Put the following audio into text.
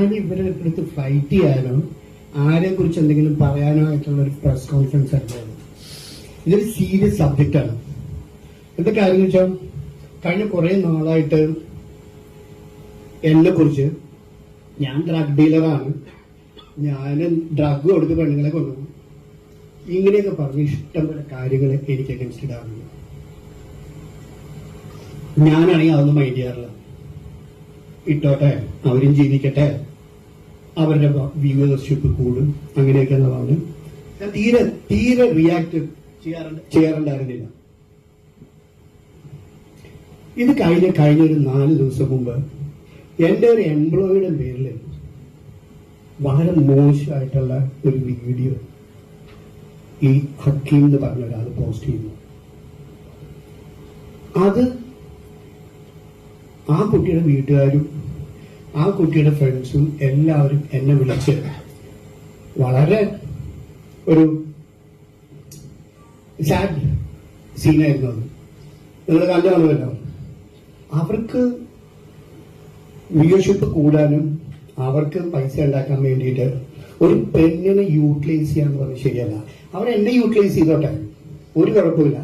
ഞാൻ ഇവരുടെ അടുത്ത് ഫൈറ്റ് ചെയ്യാനോ ആരെ കുറിച്ച് എന്തെങ്കിലും പറയാനോ ആയിട്ടുള്ള ഒരു പ്രസ് കോൺഫറൻസ് ആയിരുന്നു ഇതൊരു സീരിയസ് സബ്ജക്റ്റാണ് എന്താ കാര്യം വെച്ചാൽ കഴിഞ്ഞ കുറേ നാളായിട്ട് എന്നെ കുറിച്ച് ഞാൻ ഡ്രഗ് ഡീലറാണ് ഞാൻ ഡ്രഗ് കൊടുത്ത് പെണ്ണുങ്ങളെ കൊണ്ടുപോകും. ഇങ്ങനെയൊക്കെ പറഞ്ഞ് ഇഷ്ടംപോലെ കാര്യങ്ങൾ എനിക്ക് അഗൻസ്റ്റ് ഇടാറുണ്ട്. ഞാനാണെങ്കിൽ അതൊന്നും മൈൻഡ് ചെയ്യാറില്ല. ഇട്ടോട്ടെ അവരും ജീവിക്കട്ടെ. അവരുടെ വ്യൂവർഷിപ്പ് കൂടും. അങ്ങനെയൊക്കെ പറഞ്ഞ്. ഞാൻ തീരെ തീരെ റിയാക്ട് ചെയ്യാറുണ്ട് ചെയ്യാറുണ്ടായിരുന്നില്ല. ഇത് കഴിഞ്ഞ കഴിഞ്ഞ ഒരു നാല് ദിവസം മുമ്പ് എന്റെ ഒരു എംപ്ലോയിയുടെ പേരിൽ വളരെ മോശമായിട്ടുള്ള ഒരു വീഡിയോ ഈ ഹക്കീം എന്ന് പറഞ്ഞ ഒരാൾ പോസ്റ്റ് ചെയ്യുന്നു. അത് ആ കുട്ടിയുടെ വീട്ടുകാരും ആ കുട്ടിയുടെ ഫ്രണ്ട്സും എല്ലാവരും എന്നെ വിളിച്ച് വളരെ ഒരു സാഡ് സീനായിരുന്നു അത്. നിങ്ങൾ കണ്ടു അവർക്ക് വ്യൂഷിപ്പ് കൂടാനും അവർക്ക് പൈസ ഉണ്ടാക്കാൻ വേണ്ടിയിട്ട് ഒരു പെണ്ണിനെ യൂട്ടിലൈസ് ചെയ്യാന്ന് പറഞ്ഞാൽ ശരിയല്ല. അവർ എന്നെ യൂട്ടിലൈസ് ചെയ്തോട്ടെ. ഒരു കുഴപ്പമില്ല